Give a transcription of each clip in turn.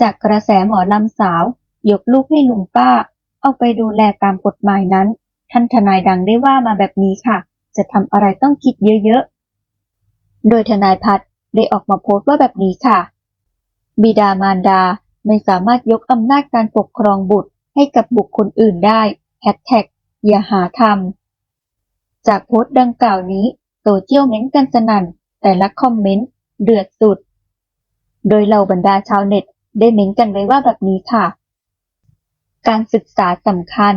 จากกระแสหมอลำสาว ยกลูกให้ลุงป้า เอาไปดูแลตามกฎหมายนั้น ท่านทนายดังได้ว่ามาแบบนี้ค่ะ จะทำอะไรต้องคิดเยอะๆ โดยทนายพัฒน์ได้ออกมาโพสต์ว่าแบบนี้ค่ะ บิดามารดาไม่สามารถยกอำนาจการปกครองบุตรให้กับบุคคลอื่นได้แฮชแท็กอย่าหาทำจากโพสต์ดังกล่าวนี้โซเชียลเม้นต์กันสนั่น แต่ละคอมเมนต์ เดือดสุด โดยเหล่าบรรดาชาวเน็ต ได้เม้นต์กันไว้ว่าแบบนี้ค่ะ การศึกษาสำคัญ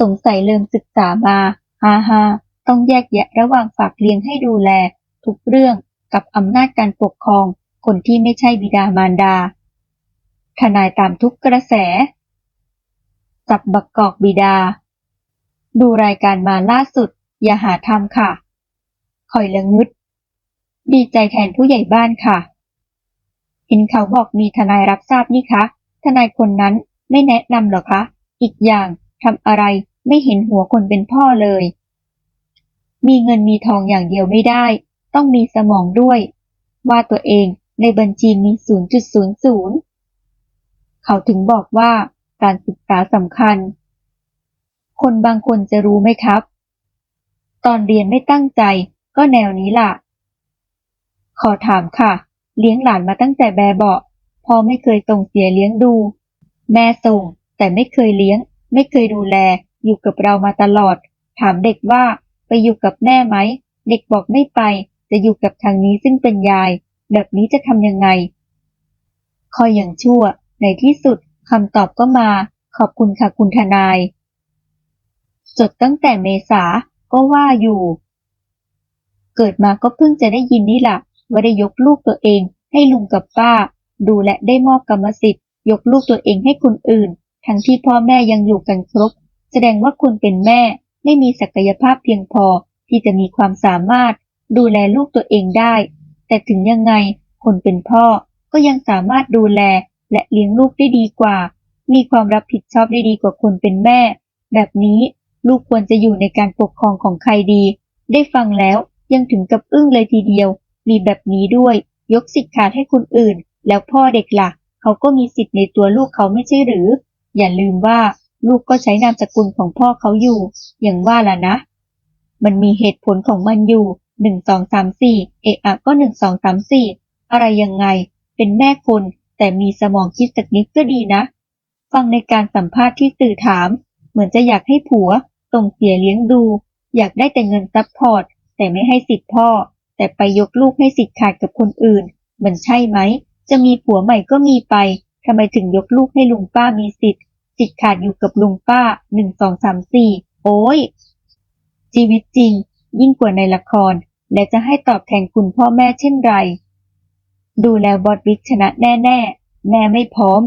สงสัยเริ่มศึกษามาฮ่าฮ่าต้องแยกแยะระหว่างฝากเลี้ยงให้ดูแล ทุกเรื่องกับอำนาจการปกครอง คนที่ไม่ใช่บิดามารดา ทนายตามทุกกระแส จับบักกอกบิดา ดูรายการมาล่าสุด อย่าหาทำค่ะคอยละงึด ดีใจแทนผู้ใหญ่บ้านค่ะ เห็นเขาบอกมีทนายรับทราบนี่คะ ทนายคนนั้นไม่แนะนำหรอคะ อีกอย่างทำอะไรไม่เห็นหัวคนเป็นพ่อเลย มีเงินมีทองอย่างเดียวไม่ได้ ต้องมีสมองด้วย ว่าตัวเองในบัญชีมี 0.00 เขาถึงบอกว่าการศึกษาสำคัญ คนบางคนจะรู้ไหมครับ ตอนเรียนไม่ตั้งใจก็แนวนี้ล่ะ ขอถามค่ะ เลี้ยงหลานมาตั้งแต่แบเบาะพ่อไม่เคยส่งเสียเลี้ยงดู แม่ส่ง แต่ไม่เคยเลี้ยง ไม่เคยดูแล อยู่กับเรามาตลอด ถามเด็กว่าไปอยู่กับแม่ไหม เด็กบอกไม่ไป จะอยู่กับทางนี้ซึ่งเป็นยาย แบบนี้จะทำยังไง คอยอย่างชั่ว ในที่สุดคำตอบก็มา ขอบคุณค่ะคุณทนาย จดตั้งแต่เมษาก็ว่าอยู่ เกิดมาก็เพิ่งจะได้ยินนี่แหละ ว่าได้ยกลูกตัวเอง ให้ลุงกับป้า ดูและได้มอบกรรมสิทธิ์ยกลูกตัวเองให้คนอื่น ทั้งที่พ่อแม่ยังอยู่กันครบ แสดงว่าคุณเป็นแม่ไม่มีศักยภาพเพียงพอที่จะมีความสามารถดูแลลูกตัวเองได้ แต่ถึงยังไงคนเป็นพ่อก็ยังสามารถดูแลและเลี้ยงลูกได้ดีกว่า มีความรับผิดชอบได้ดีกว่าคนเป็นแม่ แบบนี้ลูกควรจะอยู่ในการปกครองของใครดี ได้ฟังแล้วยังถึงกับอึ้งเลยทีเดียว มีแบบนี้ด้วย ยกสิทธิ์ขาดให้คนอื่น แล้วพ่อเด็กละ่ะ เขาก็มีสิทธิ์ในตัวลูกเขาไม่ใช่หรือ อย่าลืมว่าลูกก็ใช้นามสกุลของพ่อเขาอยู่ อย่างว่าล่ะนะ มันมีเหตุผลของมันอยู่หนึ่งสองสามสี่เอะอะก็หนึ่งสองสามสี่อะไรยังไง เป็นแม่คนแต่มีสมองคิดสักนิดก็ดีนะ ฟังในการสัมภาษณ์ที่สื่อถาม เหมือนจะอยากให้ผัวส่งเสียเลี้ยงดู อยากได้แต่เงินซัพพอร์ต แต่ไม่ให้สิทธิ์พ่อ แต่ไปยกลูกให้สิทธิ์ขาดกับคนอื่น มันใช่ไหม จะมีผัวใหม่ก็มีไปทำไมถึงยกลูกให้ลุงป้ามีสิทธิ์สิทธิ์ขาดอยู่กับลุงป้าหนึ่งสองสามสี่โอ้ยชีวิตจริง ยิ่งกว่าในละคร และจะให้ตอบแทนคุณพ่อแม่เช่นไร ดูแล้วบอดวิกชนะแน่ๆแม่ไม่พร้อม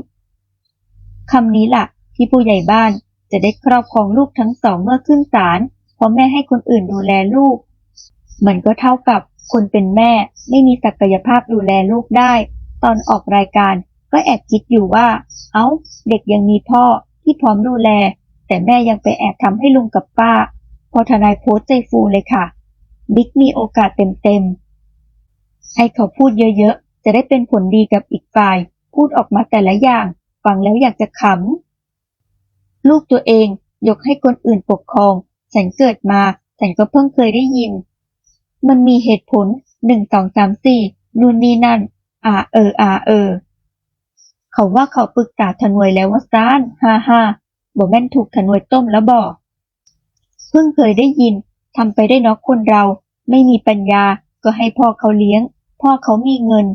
คำนี้ล่ะ ที่ผู้ใหญ่บ้านจะได้ครอบครองลูกทั้งสองเมื่อขึ้นศาลเพราะแม่ให้คนอื่นดูแลลูก มันก็เท่ากับ คนเป็นแม่ไม่มีศักยภาพดูแลลูกได้ ตอนออกรายการก็แอบคิดอยู่ว่า เอา้า เด็กยังมีพ่อที่พร้อมดูแล แต่แม่ยังไปแอบทำให้ลุงกับป้า พอทนายโพสต์ใจฟูเลยค่ะ บิ๊กมีโอกาสเต็มๆ ให้เขาพูดเยอะๆ จะได้เป็นผลดีกับอีกฝ่าย พูดออกมาแต่ละอย่าง ฟังแล้วอยากจะขำ ลูกตัวเองยกให้คนอื่นปกครอง ฉันเกิดมา ฉันก็เพิ่งเคยได้ยิน มันมีเหตุผลหนึ่งสองสามสี่นู่นนี่นั่น อ่าเอออ่าเออ เขาว่าเขาปรึกษาทนวยแล้วว่าซ่านฮ่าฮ่าบอกแม่นถูกทนวยต้มแล้วบอกเพิ่งเคยได้ยินทำไปได้เนอกคนเรา ไม่มีปัญญาก็ให้พ่อเขาเลี้ยง พ่อเขามีเงิน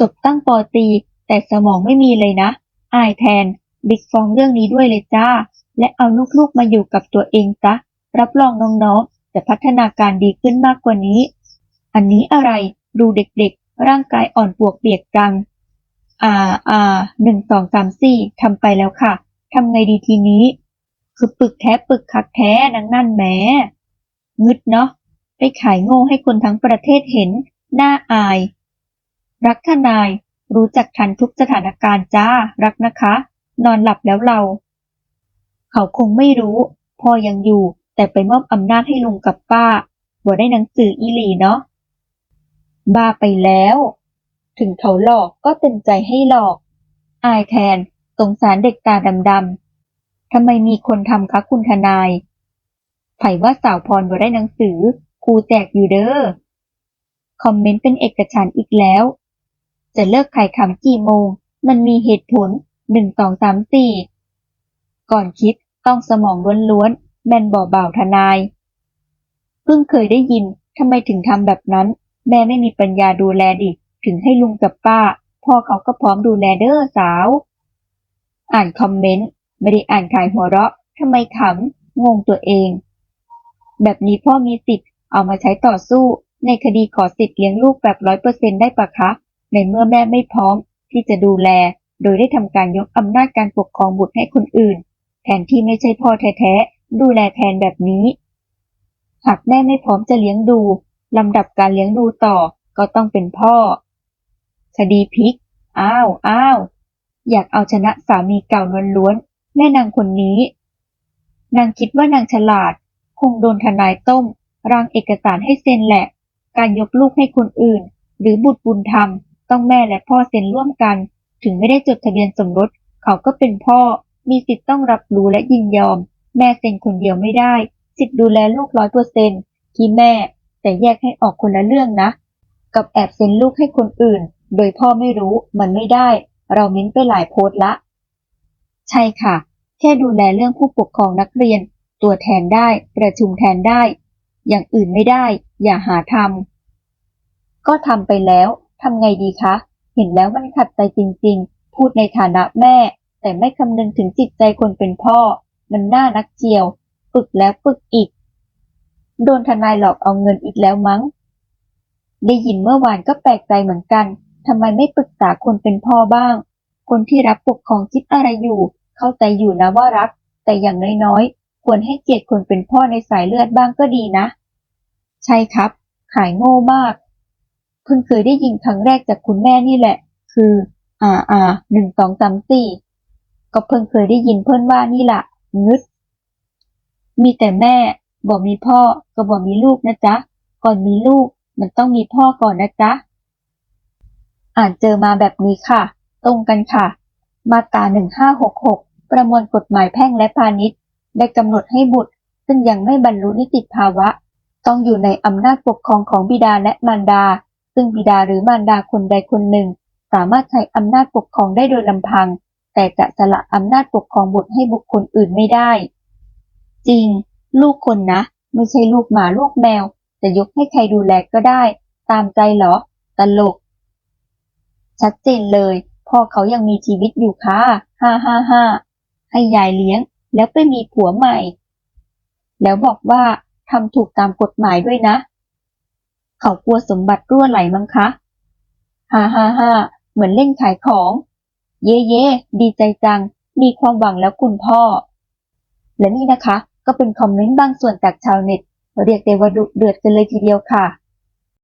จบตั้งปอตี แต่สมองไม่มีเลยนะ อายแทน บิ๊กฟองเรื่องนี้ด้วยเลยจ้า และเอาลูกๆมาอยู่กับตัวเองซะรับรองน้องๆ จะพัฒนาการดีขึ้นมากกว่านี้ อันนี้อะไรดูเด็กๆ ร่างกายอ่อนปวกเปียกจัง อ่าอ่าหนึ่งสองสามสี่ทำไปแล้วค่ะทำไงดีทีนี้ คือปึกแท้ปึกคักแท้นังนั่นแหมงึดเนาะไปขายโง่ให้คนทั้งประเทศเห็นน่าอาย รักทนาย รู้จักทันทุกสถานการณ์จ้า รักนะคะ นอนหลับแล้วเรา เขาคงไม่รู้ พอยังอยู่ แต่ไปมอบอำนาจให้ลุงกับป้าบ่ได้หนังสืออีหลีเนาะบ้าไปแล้ว ถึงเขาหลอกก็เต็มใจให้หลอก อายแทนสงสารเด็กตาดำๆทำไมมีคนทำคะคุณทนาย ไผ่ว่าสาวพรบ่ได้หนังสือครูแจกอยู่เด้อ คอมเมนต์เป็นเอกฉันอีกแล้ว จะเลิกขายขำกี่โมง มันมีเหตุผลหนึ่งสองสามสี่ ก่อนคิดต้องสมองล้วนๆ แม่นบ่เบาทนาย เพิ่งเคยได้ยินทำไมถึงทำแบบนั้น แม่ไม่มีปัญญาดูแลดิ ถึงให้ลุงกับป้า พ่อเขาก็พร้อมดูแลเด้อสาว อ่านคอมเมนต์ ไม่ได้อ่านขายหัวเราะทำไมขำงงตัวเอง แบบนี้พ่อมีสิทธิ์เอามาใช้ต่อสู้ในคดีขอสิทธิ์เลี้ยงลูกแบบร้อยเปอร์เซ็นได้ปะคะ ในเมื่อแม่ไม่พร้อมที่จะดูแล โดยได้ทำการยกอำนาจการปกครองบุตรให้คนอื่น แทนที่ไม่ใช่พ่อแท้ๆ ดูแลแทนแบบนี้ หากแม่ไม่พร้อมจะเลี้ยงดูลำดับการเลี้ยงดูต่อก็ต้องเป็นพ่อ คดีพลิก อ้าวอ้าวอยากเอาชนะสามีเก่าล้วนๆแม่นางคนนี้ นางคิดว่านางฉลาด คงโดนทนายต้มร่างเอกสารให้เซ็นแหละ การยกลูกให้คนอื่น หรือบุตรบุญธรรม ต้องแม่และพ่อเซ็นร่วมกัน ถึงไม่ได้จดทะเบียนสมรส เขาก็เป็นพ่อ มีสิทธิ์ต้องรับรู้และยินยอม แม่เซ็นคนเดียวไม่ได้ สิทธิ์ดูแลลูกร้อยเปอร์เซ็นต์ที่แม่ แต่แยกให้ออกคนละเรื่องนะ กับแอบเซ็นลูกให้คนอื่น โดยพ่อไม่รู้มันไม่ได้ เรามิ้นไปหลายโพสต์ละ ใช่ค่ะ แค่ดูแลเรื่องผู้ปกครองนักเรียน ตัวแทนได้ประชุมแทนได้ อย่างอื่นไม่ได้ อย่าหาทำก็ทำไปแล้วทำไงดีคะ เห็นแล้วมันขัดใจจริง ๆ พูดในฐานะแม่ แต่ไม่คำนึงถึงจิตใจคนเป็นพ่อ มันน่านักเจียว ปึกแล้วปึกอีก โดนทนายหลอกเอาเงินอีกแล้วมั้ง ได้ยินเมื่อวานก็แปลกใจเหมือนกันทำไมไม่ปรึกษาคนเป็นพ่อบ้าง คนที่รับปกครองคิดอะไรอยู่ เข้าใจอยู่นะว่ารัก แต่อย่างน้อยๆ ควรให้เกียรติคนเป็นพ่อในสายเลือดบ้างก็ดีนะ ใช่ครับ ขายโง่มาก เพิ่งเคยได้ยินครั้งแรกจากคุณแม่นี่แหละ คือ อ่าอ่าหนึ่งสองสามสี่ก็เพิ่งเคยได้ยินเพื่อนว่านี่แหละ งึด มีแต่แม่บอกมีพ่อก็บอกมีลูกนะจ๊ะ ก่อนมีลูกมันต้องมีพ่อก่อนนะจ๊ะ อ่านเจอมาแบบนี้ค่ะ ตรงกันค่ะ มาตรา1566 ประมวลกฎหมายแพ่งและพาณิชย์ ได้กำหนดให้บุตร ซึ่งยังไม่บรรลุนิติภาวะ ต้องอยู่ในอำนาจปกครองของบิดาและมารดา ซึ่งบิดาหรือมารดาคนใดคนหนึ่ง สามารถใช้อำนาจปกครองได้โดยลำพัง แต่จะสละอำนาจปกครองบุตรให้บุคคลอื่นไม่ได้ จริง ลูกคนนะ ไม่ใช่ลูกหมาลูกแมว จะยกให้ใครดูแลก็ได้ ตามใจเหรอ ตลก ชัดเจนเลย พ่อเขายังมีชีวิตอยู่ค่ะฮ่าฮ่าฮ่าให้ยายเลี้ยง แล้วไปมีผัวใหม่ แล้วบอกว่าทำถูกตามกฎหมายด้วยนะ เขากลัวสมบัติรั่วไหลมั้งคะ ฮ่าฮ่าฮ่าเหมือนเล่นขายของ เย่เย่ดีใจจัง มีความหวังแล้วคุณพ่อ และนี่นะคะ ก็เป็นคอมเมนต์บางส่วนจากชาวเน็ต เรียกได้ว่าดุเดือดกันเลยทีเดียวค่ะ